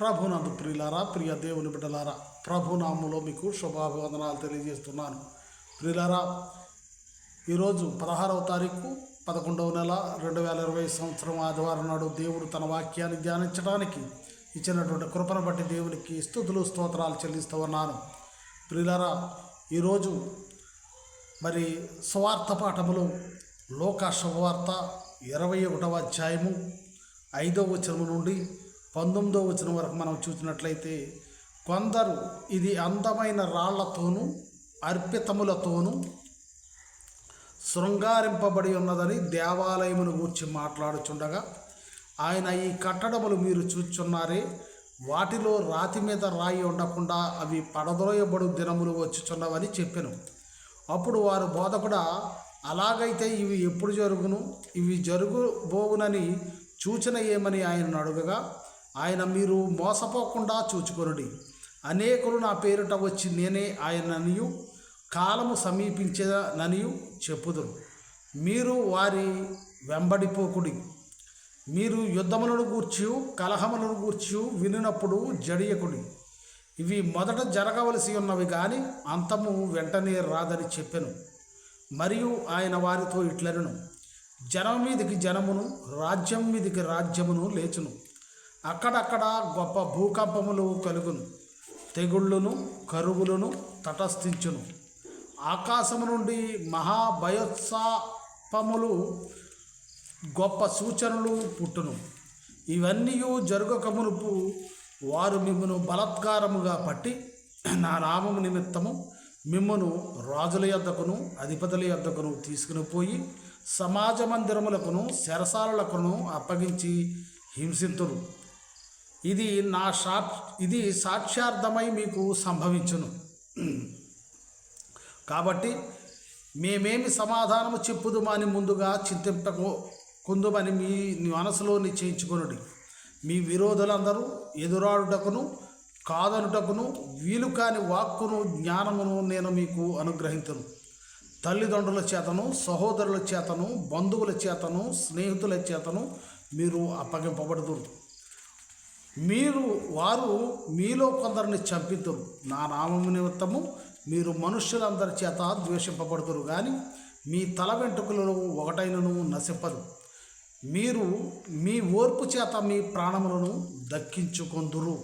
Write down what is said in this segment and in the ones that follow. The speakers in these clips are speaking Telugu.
ప్రభునందు ప్రియులారా ప్రియ దేవుని బిడ్డలారా ప్రభునామంలో మీకు శుభాభివందనాలు తెలియజేస్తున్నాను. ప్రియులారా ఈరోజు పదహారవ తారీఖు పదకొండవ నెల రెండు వేల ఇరవై సంవత్సరం ఆదివారం నాడు దేవుడు తన వాక్యాన్ని ధ్యానించడానికి ఇచ్చినటువంటి కృపను బట్టి దేవునికి స్థుతులు స్తోత్రాలు చెల్లిస్తూ ఉన్నాను. ప్రియులారా ఈరోజు మరి సువార్త పాఠములు లోక శుభవార్త ఇరవై ఒకటవ అధ్యాయము ఐదవ వచనము నుండి పంతొమ్మిదో వచ్చిన వరకు మనం చూసినట్లయితే కొందరు ఇది అందమైన రాళ్ళతోనూ అర్పితములతోనూ శృంగారింపబడి ఉన్నదని దేవాలయమును గూర్చి మాట్లాడుచుండగా ఆయన ఈ కట్టడములు మీరు చూచున్నారే వాటిలో రాతి మీద రాయి ఉండకుండా అవి పడదోయబడు దినములు వచ్చుచున్నవని చెప్పాను. అప్పుడు వారు బోధకుడా అలాగైతే ఇవి ఎప్పుడు జరుగును? ఇవి జరుగుబోగునని సూచన ఏమని ఆయన అడుగగా ఆయన మీరు మోసపోకుండా చూచుకొనుడి. అనేకులు నా పేరిట వచ్చి నేనే ఆయననియు కాలము సమీపించననియు చెప్పుదురు. మీరు వారి వెంబడిపోకుడి మీరు యుద్ధములను గూర్చి కలహములను గూర్చి వినినప్పుడు జడియకుడి. ఇవి మొదట జరగవలసి ఉన్నవి కానీ అంతము వెంటనే రాదని చెప్పెను. మరియు ఆయన వారితో ఇట్లనను. జనం మీదికి జనమును రాజ్యం మీదికి రాజ్యమును లేచును. అక్కడక్కడ గొప్ప భూకంపములు కలుగును. తెగుళ్ళును కరువులను తటస్థించును. ఆకాశము నుండి మహాభయోత్సాపములు గొప్ప సూచనలు పుట్టును. ఇవన్నీ జరుగక మునుపు వారు మిమ్మను బలత్కారముగా పట్టి నా నామము నిమిత్తము మిమ్మను రాజుల యొద్దకును అధిపతుల యొద్దకును తీసుకుని పోయి సమాజ మందిరములకును శరసాలకును అప్పగించి హింసింతురు. ఇది నా సా ఇది సాక్ష్యార్థమై మీకు సంభవించును. కాబట్టి మేమేమి సమాధానము చెప్పుదుమని ముందుగా చింతింపకు కుందుమని మీ మనసులో నిశ్చయించుకునుడి. మీ విరోధులందరూ ఎదురాడుటకును కాదనుటకును వీలు కాని వాక్కును జ్ఞానమును నేను మీకు అనుగ్రహించను తల్లిదండ్రుల చేతను సహోదరుల చేతను బంధువుల చేతను స్నేహితుల చేతను మీరు అప్పగింపబడుతురు మీరు వారు మీలో కొందరిని చంపితురు. నా నామము నిమిత్తము మీరు మనుష్యులందరి చేత ద్వేషింపబడుతురు కానీ మీ తల వెంట్రుకలలో ఒకటైనను నశింపదు. మీరు మీ ఓర్పు చేత మీ ప్రాణములను దక్కించుకొందురు.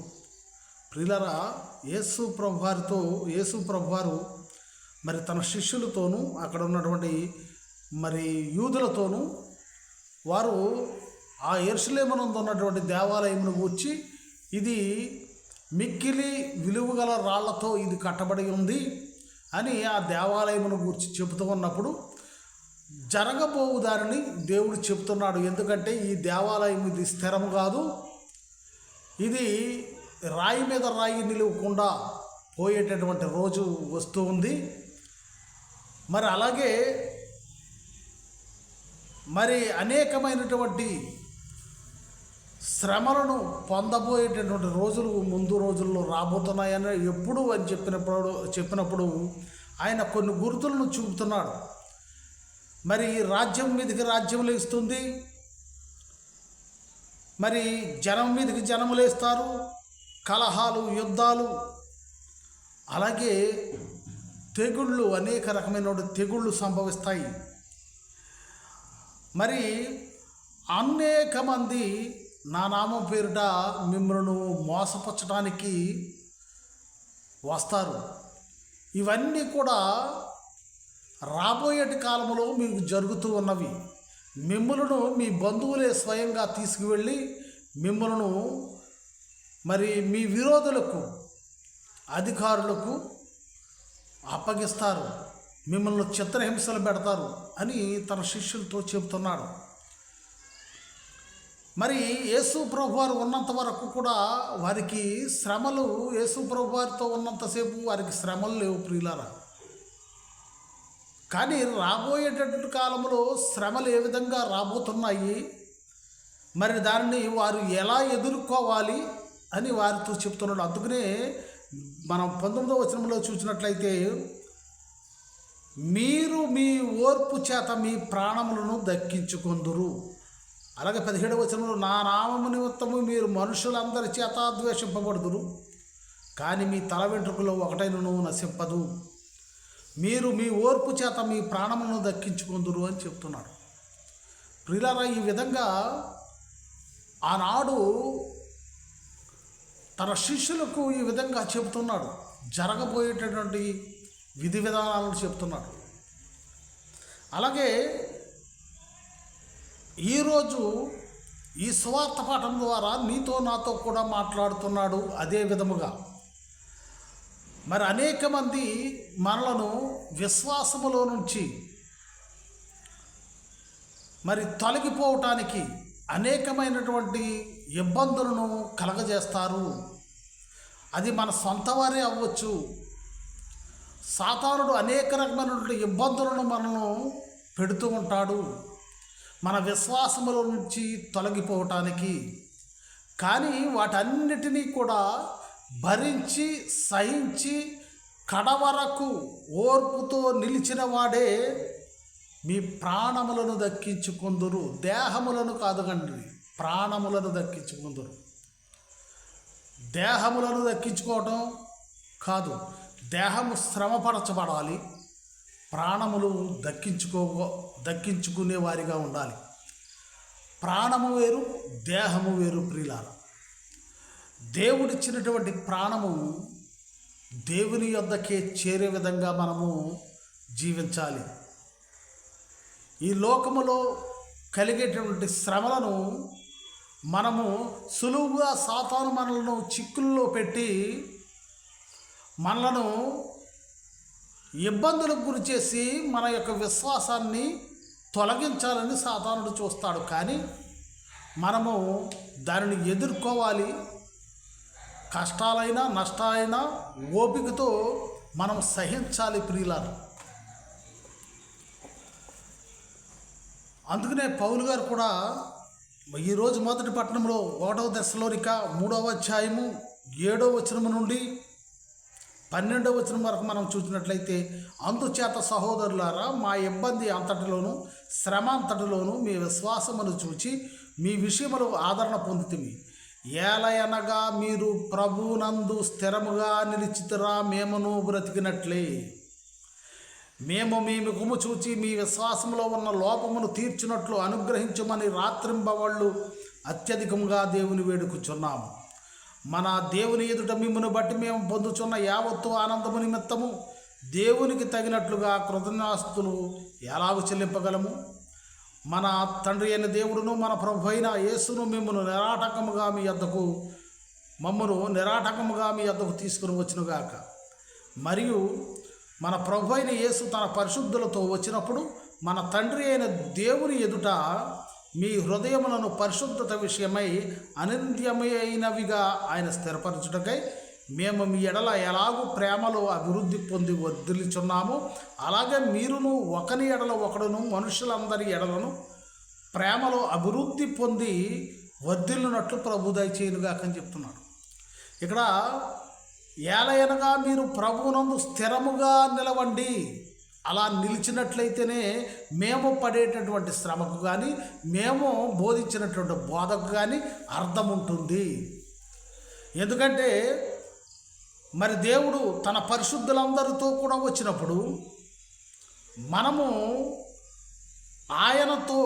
ప్రిలరా యేసు ప్రభువారితో యేసు ప్రభువారు మరి తన శిష్యులతోనూ అక్కడ ఉన్నటువంటి మరి యూదులతోనూ వారు ఆ ఎరుసలేమనందు ఉన్నటువంటి దేవాలయమును గూర్చి ఇది మిక్కిలి విలువగల రాళ్ళతో ఇది కట్టబడి ఉంది అని ఆ దేవాలయమును గూర్చి చెబుతూ ఉన్నప్పుడు జరగబోవు దానిని దేవుడు చెప్తున్నాడు ఎందుకంటే ఈ దేవాలయం ఇది స్థిరము కాదు. ఇది రాయి మీద రాయి నిలవకుండా పోయేటటువంటి రోజు వస్తూ ఉంది. మరి అలాగే మరి అనేకమైనటువంటి శ్రమలను పొందబోయేటటువంటి రోజులు ముందు రోజుల్లో రాబోతున్నాయని ఎప్పుడు అని చెప్పినప్పుడు చెప్పినప్పుడు ఆయన కొన్ని గుర్తులను చూపుతున్నాడు. మరి రాజ్యం మీదకి రాజ్యం లేస్తుంది. మరి జనం మీదకి జనము లేస్తారు. కలహాలు యుద్ధాలు. అలాగే తెగుళ్ళు అనేక రకమైన తెగుళ్ళు సంభవిస్తాయి. మరి అనేక మంది నా నామం పేరిట మిమ్మల్ని మోసపరచడానికి వస్తారు. ఇవన్నీ కూడా రాబోయేటి కాలంలో మీకు జరుగుతూ ఉన్నవి. మిమ్మలను మీ బంధువులే స్వయంగా తీసుకువెళ్ళి మిమ్మలను మరి మీ విరోధులకు అధికారులకు అప్పగిస్తారు. మిమ్మల్ని చిత్రహింసలు పెడతారు అని తన శిష్యులతో చెబుతున్నాడు. మరి యేసు ప్రభు వారు ఉన్నంత వరకు కూడా వారికి శ్రమలు యేసు ప్రభు వారితో ఉన్నంతసేపు వారికి శ్రమలు లేవు ప్రియులారా. కానీ రాబోయేటటువంటి కాలంలో శ్రమలు ఏ విధంగా రాబోతున్నాయి మరి దానిని వారు ఎలా ఎదుర్కోవాలి అని వారితో చెప్తున్నాడు. అందుకనే మనం పంతొమ్మిదో వచనంలో చూసినట్లయితే మీరు మీ ఓర్పు చేత మీ ప్రాణములను దక్కించుకొందురు. అలాగే పదిహేడవ వచనంలో నా నామము నిమిత్తము మీరు మనుషులందరి చేత ద్వేషింపబడుదురు కానీ మీ తల వెంట్రుకలో ఒకటైనను నశింపదు. మీరు మీ ఓర్పు చేత మీ ప్రాణమును దక్కించుకుందురు అని చెప్తున్నాడు. ప్రియులారా ఈ విధంగా ఆనాడు తన శిష్యులకు ఈ విధంగా చెబుతున్నాడు. జరగబోయేటటువంటి విధి విధానాలను చెప్తున్నాడు అలాగే ఈరోజు ఈ స్వార్థ పాఠం ద్వారా నీతో నాతో కూడా మాట్లాడుతున్నాడు అదే విధముగా. మరి అనేక మంది మనలను విశ్వాసములో నుంచి మరి తొలగిపోవటానికి అనేకమైనటువంటి ఇబ్బందులను కలగజేస్తారు. అది మన సొంత వారే అవ్వచ్చు. సాతానుడు అనేక రకమైనటువంటి ఇబ్బందులను మనను పెడుతూ ఉంటాడు. మన విశ్వాసముల నుంచి తొలగిపోవటానికి. కానీ వాటన్నిటినీ కూడా భరించి సహించి కడవరకు ఓర్పుతో నిలిచిన వాడే మీ ప్రాణములను దక్కించుకుందురు. దేహములను కాదు కండి ప్రాణములను దక్కించుకుందురు. దేహములను దక్కించుకోవటం కాదు దేహము శ్రమపరచబడాలి. ప్రాణములు దక్కించుకో దక్కించుకునే వారిగా ఉండాలి. ప్రాణము వేరు దేహము వేరు ప్రియులార. దేవుడిచ్చినటువంటి ప్రాణము దేవుని యొద్దకే చేరే విధంగా మనము జీవించాలి. ఈ లోకములో కలిగేటటువంటి శ్రమలను మనము సులువుగా సాతాను మనలను చిక్కుల్లో పెట్టి మనలను ఇబ్బందులకు గురి చేసి మన యొక్క విశ్వాసాన్ని తొలగించాలని సాధారణుడు చూస్తాడు. కానీ మనము దానిని ఎదుర్కోవాలి. కష్టాలైనా నష్టాలైనా ఓపికతో మనం సహించాలి ప్రియులను అందుకనే పౌలు గారు కూడా ఈరోజు మొదటి పట్టణంలో ఒకటవ దశలోనిక మూడవ అధ్యాయము ఏడవ వచనము నుండి పన్నెండవ వచనం వరకు మనం చూసినట్లయితే అందుచేత సహోదరులారా మా ఇబ్బంది అంతటిలోను శ్రమ అంతటిలోను మీ విశ్వాసమును చూచి మీ విషయములు ఆదరణ పొందుతుంది ఏలయనగా మీరు ప్రభునందు స్థిరముగా నిలిచితురా మేమును బ్రతికినట్లే. మేము మీ ముఖము చూచి మీ విశ్వాసంలో ఉన్న లోపమును తీర్చినట్లు అనుగ్రహించమని రాత్రింబవళ్ళు అత్యధికంగా దేవుని వేడుకుచున్నాము మన దేవుని ఎదుట మిమ్మను బట్టి మేము పొందుచున్న యావత్తు ఆనందము నిమిత్తము దేవునికి తగినట్లుగా కృతజ్ఞాస్తులు ఎలాగ చెల్లింపగలము? మన తండ్రి అయిన దేవుడును మన ప్రభు అయిన యేసును మిమ్మను నిరాటకముగా మీ యొద్దకు మమ్మను నిరాటకముగా మీ యొద్దకు తీసుకుని వచ్చినగాక మరియు మన ప్రభు అయిన యేసు తన పరిశుద్ధులతో వచ్చినప్పుడు మన తండ్రి అయిన దేవుని ఎదుట మీ హృదయములను పరిశుద్ధత విషయమై అనింద్యమైనవిగా ఆయన స్థిరపరచుటకై మేము మీ ఎడల ఎలాగూ ప్రేమలో అభివృద్ధి పొంది వదిలిచున్నాము. అలాగే మీరును ఒకని ఎడల ఒకడును మనుషులందరి ఎడలను ప్రేమలో అభివృద్ధి పొంది వర్ధిల్లునట్లు ప్రభు దయచేయునుగాకని చెప్తున్నాడు. ఇక్కడ ఏలయనగా మీరు ప్రభువునందు స్థిరముగా నిలవండి. అలా నిలిచినట్లయితేనే మేము పడేటటువంటి శ్రమకు కానీ మేము బోధించినటువంటి బోధకు కానీ అర్థం ఉంటుంది. ఎందుకంటే మరి దేవుడు తన పరిశుద్ధులందరితో కూడా వచ్చినప్పుడు మనము ఆయనతో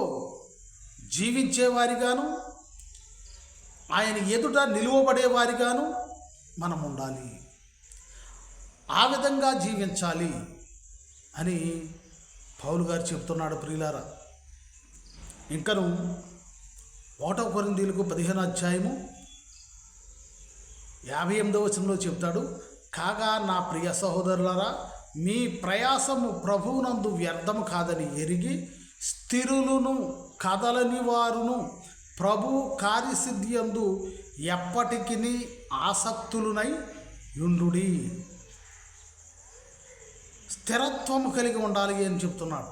జీవించేవారిగాను ఆయన ఎదుట నిలువబడేవారిగాను మనం ఉండాలి ఆ విధంగా జీవించాలి. అని పౌలు గారు చెప్తున్నాడు ప్రియులారా. ఇంకను ఓటో కొరిందీలకు పదిహేను అధ్యాయము యాభై ఎనిమిదవ వచనంలో చెప్తాడు కాగా నా ప్రియ సహోదరులారా మీ ప్రయాసము ప్రభువునందు వ్యర్థము కాదని ఎరిగి స్థిరులను కదలని వారును ప్రభు కార్యసిద్ధి అందు ఎప్పటికీ ఆసక్తులునై యుండుడి స్థిరత్వము కలిగి ఉండాలి అని చెప్తున్నాడు.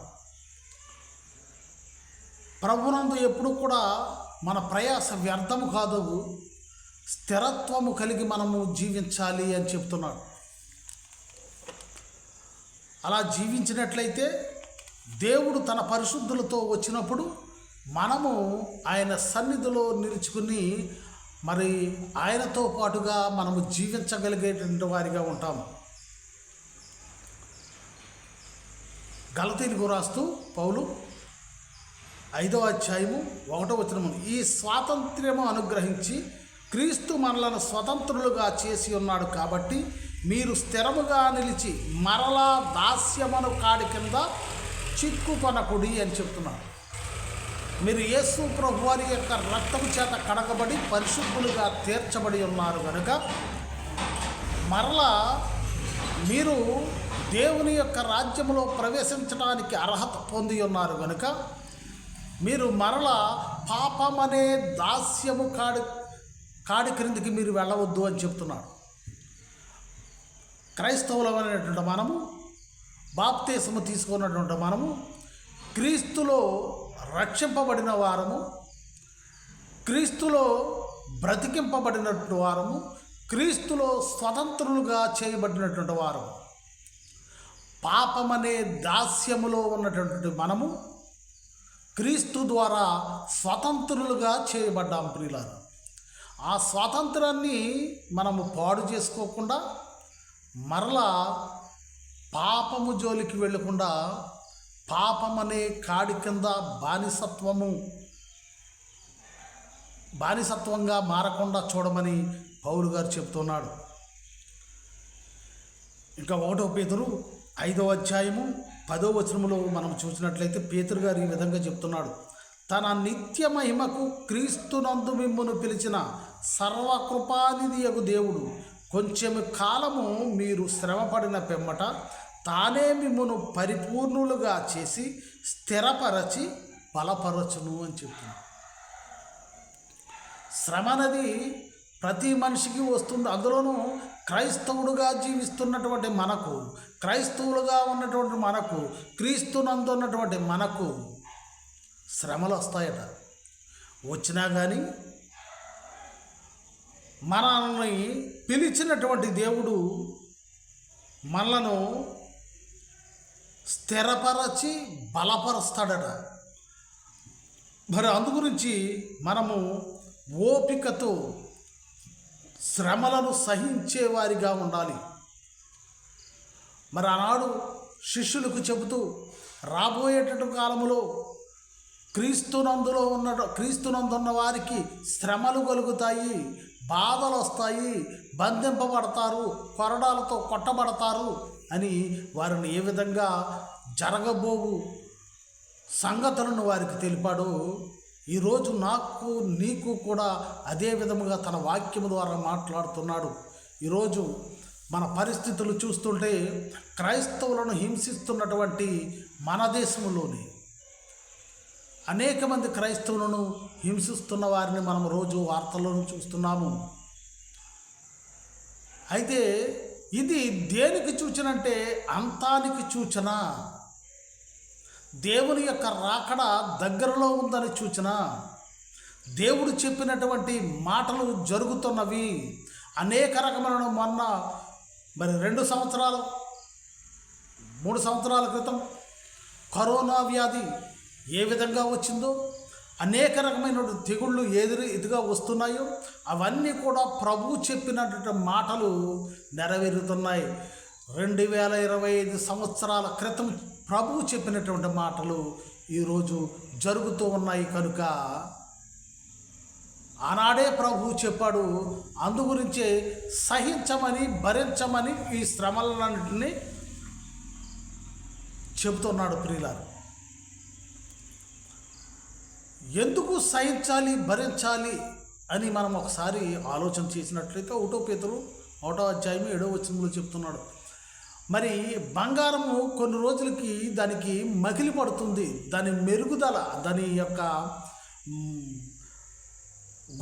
ప్రభునందు ఎప్పుడు కూడా మన ప్రయాస వ్యర్థము కాదు. స్థిరత్వము కలిగి మనము జీవించాలి అని చెప్తున్నాడు. అలా జీవించినట్లయితే దేవుడు తన పరిశుద్ధులతో వచ్చినప్పుడు మనము ఆయన సన్నిధిలో నిలుచుకుని మరి ఆయనతో పాటుగా మనము జీవించగలిగేటువంటి వారిగా ఉంటాము. గలతీలకు రాస్తూ పౌలు ఐదో అధ్యాయము ఒకటో వచనము. ఈ స్వాతంత్ర్యము అనుగ్రహించి క్రీస్తు మనలను స్వతంత్రులుగా చేసి ఉన్నాడు కాబట్టి మీరు స్థిరముగా నిలిచి మరలా దాస్యమను కాడి కింద చిక్కుకొనకుడి అని చెప్తున్నాడు. మీరు యేసు ప్రభు వారి యొక్క రక్తము చేత కడగబడి పరిశుద్ధులుగా తీర్చబడి ఉన్నారు కనుక మరలా మీరు దేవుని యొక్క రాజ్యములో ప్రవేశించడానికి అర్హత పొంది ఉన్నారు కనుక మీరు మరల పాపమనే దాస్యము కాడి కాడి క్రిందికి మీరు వెళ్ళవద్దు అని చెప్తున్నాడు. క్రైస్తవులమైనటువంటి మనము బాప్తీసము తీసుకున్నటువంటి మనము క్రీస్తులో రక్షింపబడిన వారము క్రీస్తులో బ్రతికింపబడినటువంటి వారము క్రీస్తులో స్వతంత్రులుగా చేయబడినటువంటి వారము. పాపమనే దాస్యములో ఉన్నటువంటి మనము క్రీస్తు ద్వారా స్వతంత్రులుగా చేయబడ్డాం ప్రియులారు. ఆ స్వాతంత్రాన్ని మనము పాడు చేసుకోకుండా మరలా పాపము జోలికి వెళ్ళకుండా పాపమనే కాడి కింద బానిసత్వము బానిసత్వంగా మారకుండా చూడమని పౌలు గారు చెప్తున్నాడు. ఇంకా ఒకటో పేతురు ఐదో అధ్యాయము పదో వచనములో మనం చూసినట్లయితే పేతురు గారు ఈ విధంగా చెప్తున్నాడు. తన నిత్య మహిమకు క్రీస్తునందు మిమ్మును పిలిచిన సర్వకృపానిధియగు దేవుడు కొంచెం కాలము మీరు శ్రమపడిన పెమ్మట తానే మిమ్మును పరిపూర్ణులుగా చేసి స్థిరపరచి బలపరచును అని చెప్తున్నాడు. శ్రమ అనేది ప్రతి మనిషికి వస్తుంది. అందులోనూ క్రైస్తవుడుగా జీవిస్తున్నటువంటి మనకు క్రైస్తవులుగా ఉన్నటువంటి మనకు క్రీస్తునందు ఉన్నటువంటి మనకు శ్రమలు వస్తాయట. వచ్చినా కానీ మనల్ని పిలిచినటువంటి దేవుడు మనలను స్థిరపరచి బలపరుస్తాడట. మరి అందుగురించి మనము ఓపికతో శ్రమలను సహించేవారిగా ఉండాలి. మరి ఆనాడు శిష్యులకు చెబుతూ రాబోయేటటువంటి కాలంలో క్రీస్తునందులో ఉన్న క్రీస్తునందున్న వారికి శ్రమలు కలుగుతాయి బాధలు వస్తాయి బంధింపబడతారు కొరడాలతో కొట్టబడతారు అని వారిని ఏ విధంగా జరగబోవు సంగతులను వారికి తెలిపాడు ఈరోజు నాకు నీకు కూడా అదే విధముగా తన వాక్యము ద్వారా మాట్లాడుతున్నాడు. ఈరోజు మన పరిస్థితులు చూస్తుంటే క్రైస్తవులను హింసిస్తున్నటువంటి మన దేశంలోని అనేక మంది క్రైస్తవులను హింసిస్తున్న వారిని మనం రోజు వార్తలను చూస్తున్నాము. అయితే ఇది దేనికి సూచనంటే అంతానికి సూచన? దేవుని యొక్క రాకడ దగ్గరలో ఉందని సూచన దేవుడు చెప్పినటువంటి మాటలు జరుగుతున్నవి అనేక రకమైన మొన్న మరి రెండు సంవత్సరాలు మూడు సంవత్సరాల క్రితం కరోనా వ్యాధి ఏ విధంగా వచ్చిందో అనేక రకమైన తెగుళ్ళు ఎదురు ఇదిగా వస్తున్నాయో అవన్నీ కూడా ప్రభు చెప్పినటువంటి మాటలు నెరవేరుతున్నాయి. రెండు వేల ఇరవై ఐదు సంవత్సరాల క్రితం ప్రభువు చెప్పినటువంటి మాటలు ఈరోజు జరుగుతూ ఉన్నాయి కనుక ఆనాడే ప్రభువు చెప్పాడు అందుగురించే సహించమని భరించమని ఈ శ్రమలన్నింటినీ చెబుతున్నాడు ప్రియులారు. ఎందుకు సహించాలి భరించాలి అని మనం ఒకసారి ఆలోచన చేసినట్లయితే ఒకటో పేతులు ఒకటో అధ్యాయం ఏడో వచనంలో చెప్తున్నాడు. మరి బంగారము కొన్ని రోజులకి దానికి మగిలి పడుతుంది దాని మెరుగుదల దాని యొక్క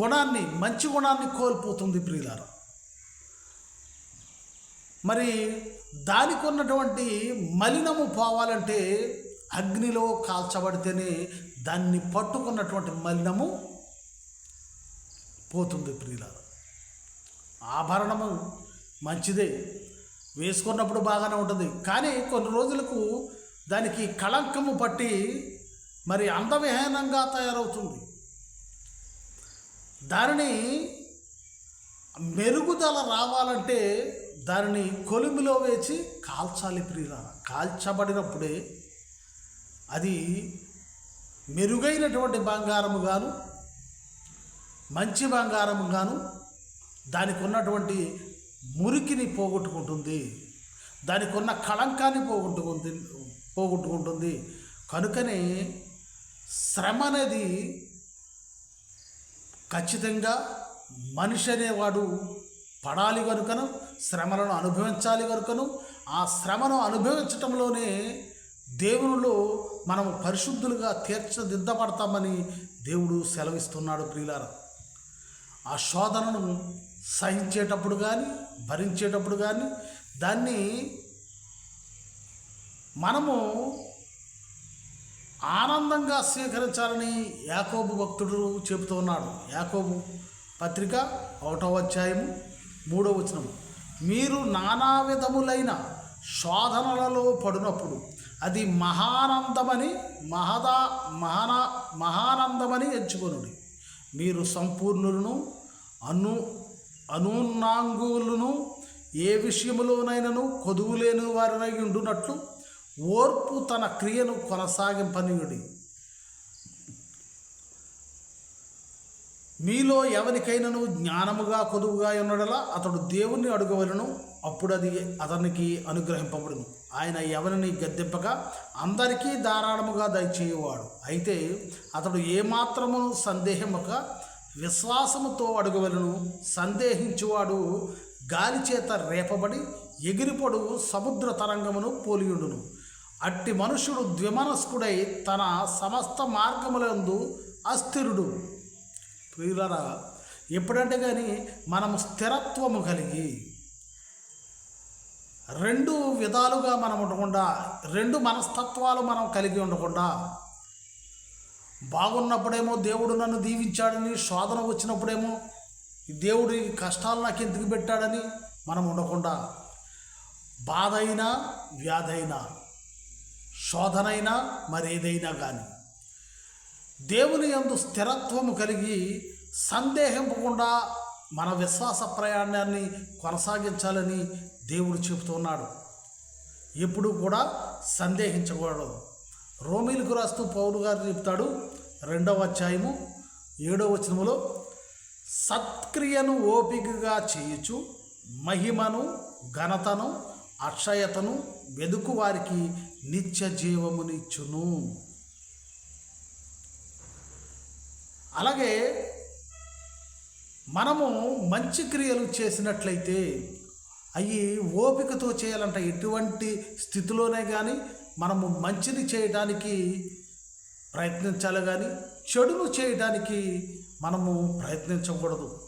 గుణాన్ని మంచి గుణాన్ని కోల్పోతుంది ప్రియులారా. మరి దానికి ఉన్నటువంటి మలినము పోవాలంటే అగ్నిలో కాల్చబడితేనే దాన్ని పట్టుకున్నటువంటి మలినము పోతుంది ప్రియులారా. ఆభరణము మంచిదే. వేసుకున్నప్పుడు బాగానే ఉంటుంది. కానీ కొన్ని రోజులకు దానికి కళంకము పట్టి మరి అందవిహీనంగా తయారవుతుంది. దానిని మెరుగుదల రావాలంటే దానిని కొలిమిలో వేచి కాల్చాలి ప్రియుల కాల్చబడినప్పుడే అది మెరుగైనటువంటి బంగారము గాను మంచి బంగారము గాను దానికి ఉన్నటువంటి మురికిని పోగొట్టుకుంటుంది. దానికి ఉన్న కళంకాన్ని పోగొట్టుకుంది పోగొట్టుకుంటుంది. కనుకనే శ్రమ అనేది ఖచ్చితంగా మనిషి అనేవాడు పడాలి కనుకను శ్రమలను అనుభవించాలి కనుకను ఆ శ్రమను అనుభవించటంలోనే దేవునిలో మనం పరిశుద్ధులుగా తీర్చదిద్దపడతామని దేవుడు సెలవిస్తున్నాడు ప్రియులారా. ఆ శోధనను సహించేటప్పుడు కానీ భరించేటప్పుడు కానీ దాన్ని మనము ఆనందంగా స్వీకరించాలని యాకోబు భక్తుడు చెబుతూ ఉన్నాడు. యాకోబు పత్రిక ఒకటో అధ్యాయము మూడో వచనము. మీరు నానా విధములైన శోధనలలో పడినప్పుడు అది మహానందమని మహదా మహానా మహానందమని ఎంచుకొనుడి. మీరు సంపూర్ణులను అను అనున్నాంగులను ఏ విషయములోనైనను కొదువు లేని వారినై ఉండునట్లు ఓర్పు తన క్రియను కొనసాగింపనీయుడి. మీలో ఎవరికైనాను జ్ఞానముగా కొదువుగా ఉన్నడలా అతడు దేవుణ్ణి అడుగవలను అప్పుడు అది అతనికి అనుగ్రహింపబడును. ఆయన ఎవరిని గద్దెంపక అందరికీ ధారాళముగా దయచేయువాడు. అయితే అతడు ఏమాత్రము సందేహముగా విశ్వాసముతో అడుగువలను సందేహించువాడు గాలి చేత రేపబడి ఎగిరిపడు సముద్ర తరంగమును పోలియుండును. అట్టి మనుషుడు ద్విమనస్కుడై తన సమస్త మార్గములందు అస్థిరుడు. ప్రియులరా ఎప్పుడంటే కానీ మనము స్థిరత్వము కలిగి రెండు విధాలుగా మనం ఉండకుండా రెండు మనస్తత్వాలు మనం కలిగి ఉండకుండా బాగున్నప్పుడేమో దేవుడు నన్ను దీవించాడని శోధన వచ్చినప్పుడేమో దేవుడు ఈ కష్టాలు నాకు ఎందుకు పెట్టాడని మనం ఉండకుండా బాధ అయినా వ్యాధైనా శోధనైనా మరేదైనా కానీ దేవుని యందు స్థిరత్వము కలిగి సందేహింపకుండా మన విశ్వాస ప్రయాణాన్ని కొనసాగించాలని దేవుడు చెబుతున్నాడు. ఎప్పుడు కూడా సందేహించకూడదు. రోమిలకు రాస్తూ పౌరు గారు చెప్తాడు రెండవ అధ్యాయము ఏడవ వచనములో సత్క్రియను ఓపికగా చేయొచ్చు మహిమను ఘనతను అక్షయతను వెదుకు వారికి నిత్య జీవమునిచ్చును. అలాగే మనము మంచి క్రియలు చేసినట్లయితే అవి ఓపికతో చేయాలంట ఎటువంటి స్థితిలోనే కానీ మనము మంచిని చేయడానికి ప్రయత్నించాలి కానీ చెడును చేయడానికి మనము ప్రయత్నించకూడదు.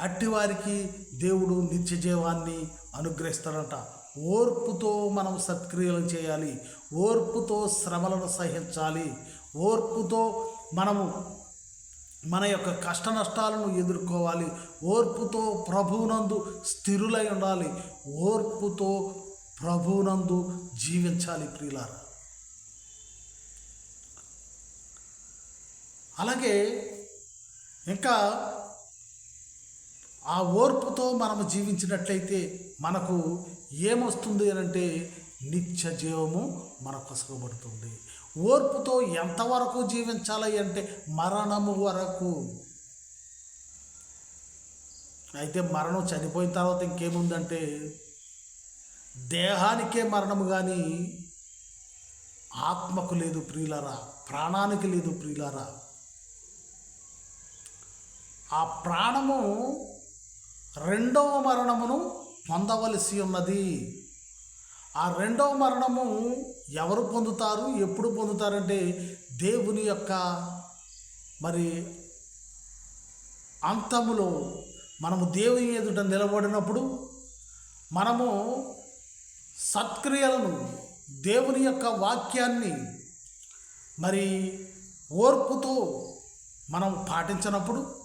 అట్టి వారికి దేవుడు నిత్య జీవాన్ని అనుగ్రహిస్తాడంట. ఓర్పుతో మనం సత్క్రియలు చేయాలి. ఓర్పుతో శ్రమలను సహించాలి. ఓర్పుతో మనము మన యొక్క కష్ట నష్టాలను ఎదుర్కోవాలి. ఓర్పుతో ప్రభువునందు స్థిరులై ఉండాలి. ఓర్పుతో ప్రభువునందు జీవించాలి ప్రియులారా. అలాగే ఇంకా ఆ ఓర్పుతో మనం జీవించినట్లయితే మనకు ఏమొస్తుంది అని అంటే నిత్య జీవము మన కొసగబడుతుంది ఓర్పుతో ఎంతవరకు జీవించాలి అంటే మరణము వరకు. అయితే మరణం చనిపోయిన తర్వాత ఇంకేముందంటే దేహానికే మరణము కానీ ఆత్మకు లేదు ప్రియులరా ప్రాణానికి లేదు ప్రియులరా. ఆ ప్రాణము రెండవ మరణమును పొందవలసి ఉన్నది. ఆ రెండవ మరణము ఎవరు పొందుతారు ఎప్పుడు పొందుతారంటే దేవుని యొక్క మరి అంతములో మనము దేవుని ఎదుట నిలబడినప్పుడు మనము సత్క్రియలను దేవుని యొక్క వాక్యాన్ని మరి ఓర్పుతో మనం పాటించినప్పుడు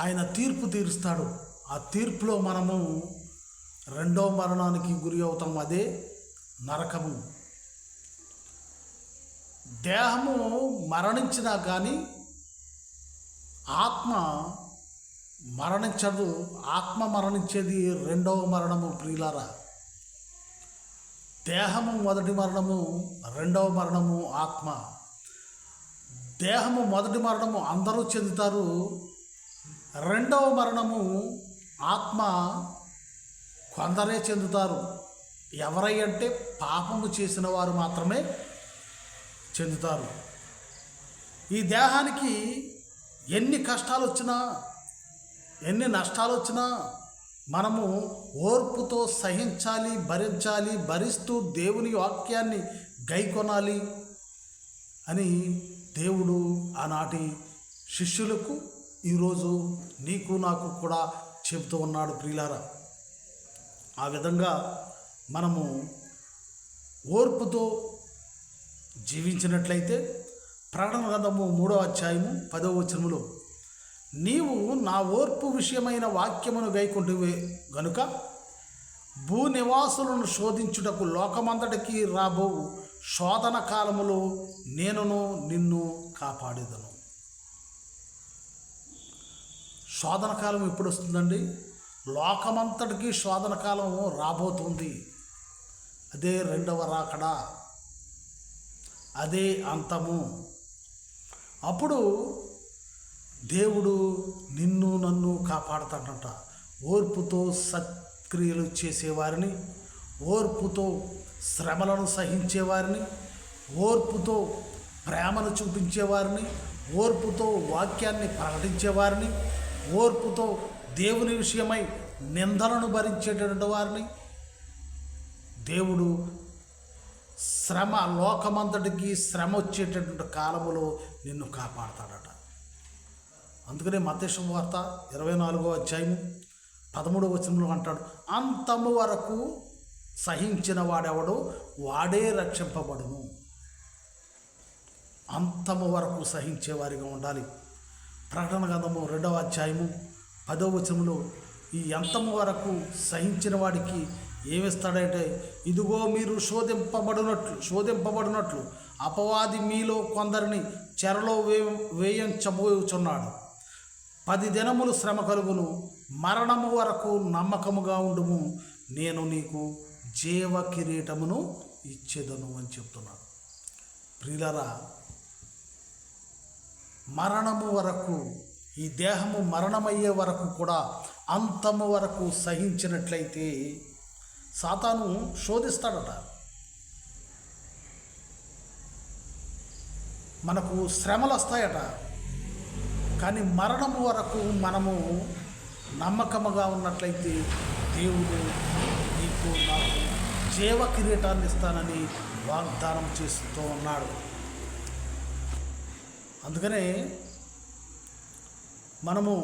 ఆయన తీర్పు తీరుస్తాడు. ఆ తీర్పులో మనము రెండో మరణానికి గురి అవుతాం. అదే నరకము. దేహము మరణించినా కానీ ఆత్మ మరణించదు ఆత్మ మరణించేది రెండవ మరణము ప్రియులారా. దేహము మొదటి మరణము రెండవ మరణము ఆత్మ. దేహము మొదటి మరణము అందరూ చెందుతారు రెండవ మరణము ఆత్మ కొందరే చెందుతారు. ఎవరై అంటే పాపము చేసిన వారు మాత్రమే చెందుతారు. ఈ దేహానికి ఎన్ని కష్టాలు వచ్చినా ఎన్ని నష్టాలు వచ్చినా మనము ఓర్పుతో సహించాలి భరించాలి భరిస్తూ దేవుని వాక్యాన్ని గైకొనాలి అని దేవుడు ఆనాటి శిష్యులకు ఈరోజు నీకు నాకు కూడా చెబుతూ ఉన్నాడు ప్రియులారా. ఆ విధంగా మనము ఓర్పుతో జీవించినట్లయితే ప్రకటన గ్రంథము మూడవ అధ్యాయము పదవ వచనములో నీవు నా ఓర్పు విషయమైన వాక్యమును గైకుంటువే గనుక భూనివాసులను శోధించుటకు లోకమంతటికి రాబో శోధన కాలములో నేనును నిన్ను కాపాడేదను. శోధన కాలం ఎప్పుడు వస్తుందండి? లోకమంతటికి శోధన కాలం రాబోతుంది. అదే రెండవ రాకడా. అదే అంతము. అప్పుడు దేవుడు నిన్ను నన్ను కాపాడతాడంట. ఓర్పుతో సత్క్రియలు చేసేవారిని ఓర్పుతో శ్రమలను సహించేవారిని ఓర్పుతో ప్రేమను చూపించేవారిని ఓర్పుతో వాక్యాన్ని ప్రకటించేవారిని ఓర్పుతో దేవుని విషయమై నిందలను భరించేటటువంటి వారిని. దేవుడు శ్రమ లోకమంతటికి శ్రమ వచ్చేటటువంటి కాలములో నిన్ను కాపాడతాడట. అందుకనే మతేశం వార్త ఇరవై నాలుగో అధ్యాయము పదమూడవ వచనంలో అంటాడు అంతము వరకు సహించిన వాడెవడో? వాడే రక్షింపబడును. అంతము వరకు సహించేవారిగా ఉండాలి. ప్రకటన గంధము రెండవ అధ్యాయము పదవ వచనంలో ఈ అంతము వరకు సహించిన వాడికి ఏమిస్తాడంటే ఇదిగో మీరు శోధింపబడినట్లు శోధింపబడినట్లు అపవాది మీలో కొందరిని చెరలో వే వేయించబోచున్నాడు. పది దినములు శ్రమ కలుగును మరణము వరకు నమ్మకముగా ఉండుము. నేను నీకు జీవ కిరీటమును ఇచ్చేదను అని చెప్తున్నాడు ప్రియులరా మరణము వరకు ఈ దేహము మరణమయ్యే వరకు కూడా అంతము వరకు సహించినట్లయితే సాతాను శోధిస్తాడట. మనకు శ్రమలు వస్తాయట కానీ మరణము వరకు మనము నమ్మకముగా ఉన్నట్లయితే దేవుడు నీకు నాకు జీవ కిరీటాన్ని ఇస్తానని వాగ్దానం చేస్తూ ఉన్నాడు. అందుకనే మనము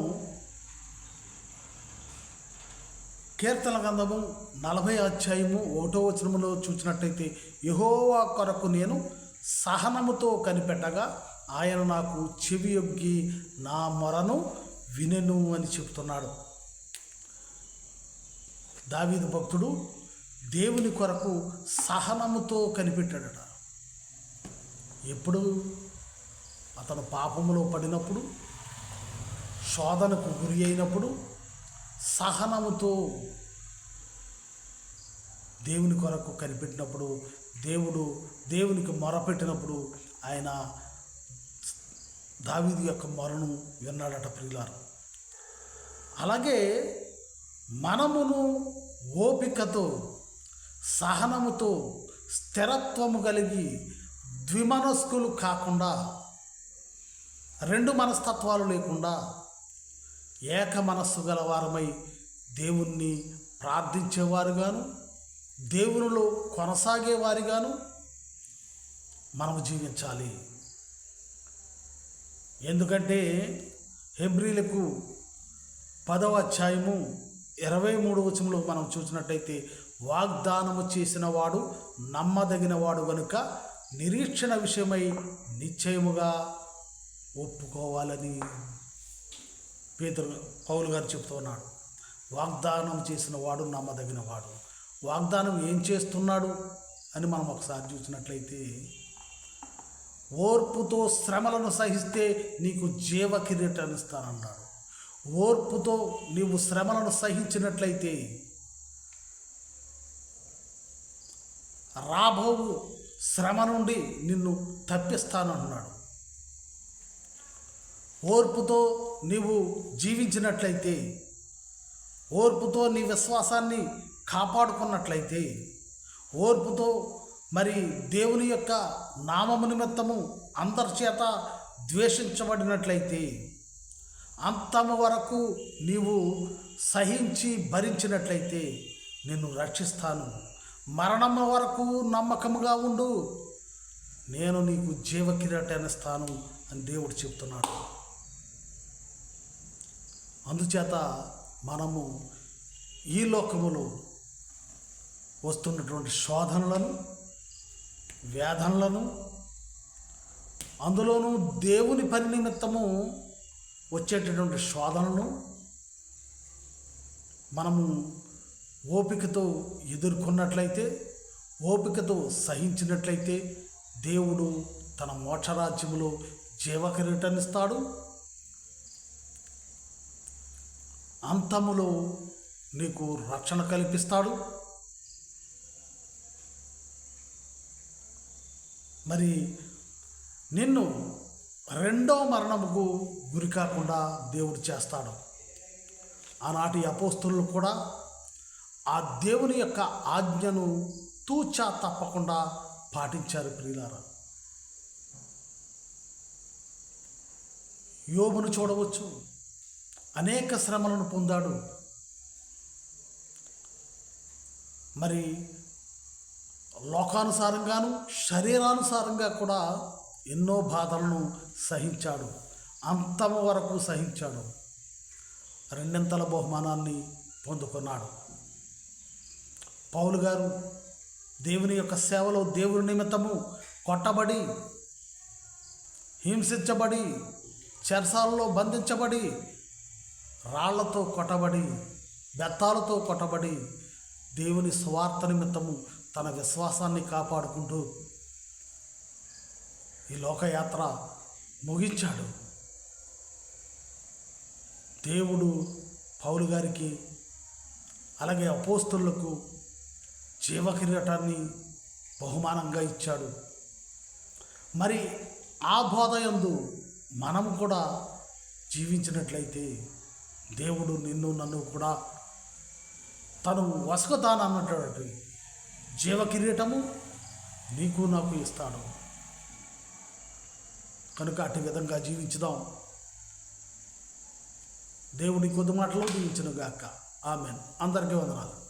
కీర్తన గంధము నలభై అధ్యాయము ఒకటో వచనములో చూసినట్టయితే యహోవా కొరకు నేను సహనముతో కనిపెట్టగా ఆయన నాకు చెవి యొగ్గి నా మొరను వినెను అని చెప్తున్నాడు దావీదు భక్తుడు దేవుని కొరకు సహనముతో కనిపెట్టాడట. ఎప్పుడు? అతను పాపములో పడినప్పుడు శోధనకు గురి అయినప్పుడు సహనముతో దేవుని కొరకు కనిపెట్టినప్పుడు దేవుడు దేవునికి మొరపెట్టినప్పుడు ఆయన దావీది యొక్క మరణం విన్నాడట ప్రియులారు. అలాగే మనమును ఓపికతో సహనముతో స్థిరత్వము కలిగి ద్విమనస్కులు కాకుండా రెండు మనస్తత్వాలు లేకుండా ఏక మనస్సు గలవారమై దేవుణ్ణి ప్రార్థించేవారుగాను దేవునిలో కొనసాగేవారిగాను మనము జీవించాలి. ఎందుకంటే హెబ్రిలకు పదవ అధ్యాయము ఇరవై మూడు వచనంలో మనం చూసినట్టయితే వాగ్దానము చేసిన వాడు నమ్మదగిన వాడు కనుక నిరీక్షణ విషయమై నిశ్చయముగా ఒప్పుకోవాలని పేదరు పౌలు గారు చెప్తూ ఉన్నాడు. వాగ్దానం చేసిన వాడు నమ్మదగిన వాడు వాగ్దానం ఏం చేస్తున్నాడు అని మనం ఒకసారి చూసినట్లయితే ఓర్పుతో శ్రమలను సహిస్తే నీకు జీవ కిరీటాన్ని ఇస్తానన్నాడు. ఓర్పుతో నీవు శ్రమలను సహించినట్లయితే రాబోవు శ్రమ నుండి నిన్ను తప్పిస్తానంటున్నాడు ఓర్పుతో నీవు జీవించినట్లయితే ఓర్పుతో నీ విశ్వాసాన్ని కాపాడుకున్నట్లయితే ఓర్పుతో మరి దేవుని యొక్క నామము నిమిత్తము అందరి చేత ద్వేషించబడినట్లయితే అంతము వరకు నీవు సహించి భరించినట్లయితే నిన్ను రక్షిస్తాను. మరణము వరకు నమ్మకముగా ఉండు. నేను నీకు జీవ కిరీటాన్ని అని దేవుడు చెప్తున్నాడు. అందుచేత మనము ఈ లోకములో వస్తున్నటువంటి శోధనలను వేదనలను అందులోనూ దేవుని పని నిమిత్తము వచ్చేటటువంటి శోధనను మనము ఓపికతో ఎదుర్కొన్నట్లయితే ఓపికతో సహించినట్లయితే దేవుడు తన మోక్షరాజ్యములో జీవకిరీటనిస్తాడు. అంతములో నీకు రక్షణ కల్పిస్తాడు. మరి నిన్ను రెండో మరణముకు గురి కాకుండా దేవుడు చేస్తాడు. ఆనాటి అపోస్తులు కూడా ఆ దేవుని యొక్క ఆజ్ఞను తూచా తప్పకుండా పాటించారు ప్రియులారా. యోబును చూడవచ్చు. అనేక శ్రమలను పొందాడు. మరి లోకానుసారంగాను శరీరానుసారంగా కూడా ఎన్నో బాధలను సహించాడు. అంతము వరకు సహించాడు. రెండింతల బహుమానాన్ని పొందుకున్నాడు. పౌలు గారు దేవుని యొక్క సేవలో దేవుని నిమిత్తము కొట్టబడి హింసించబడి చెరసాలలో బంధించబడి రాళ్ళతో కొట్టబడి బెత్తాలతో కొట్టబడి దేవుని స్వార్థ నిమిత్తము తన విశ్వాసాన్ని కాపాడుకుంటూ ఈ లోకయాత్ర ముగించాడు. దేవుడు పౌలు గారికి అలాగే అపోస్తులకు జీవకిరీటాన్ని బహుమానంగా ఇచ్చాడు. మరి ఆ బోధయందు మనం కూడా జీవించినట్లయితే దేవుడు నిన్ను నన్ను కూడా తను వసుకుతానన్నటువంటి జీవ కిరీటము నీకు నాకు ఇస్తాడు కనుక అటు విధంగా జీవించుదాం. దేవుడి కొద్ది మాటలు జీవించను గాక ఆమెన్. అందరికీ వందనాలు.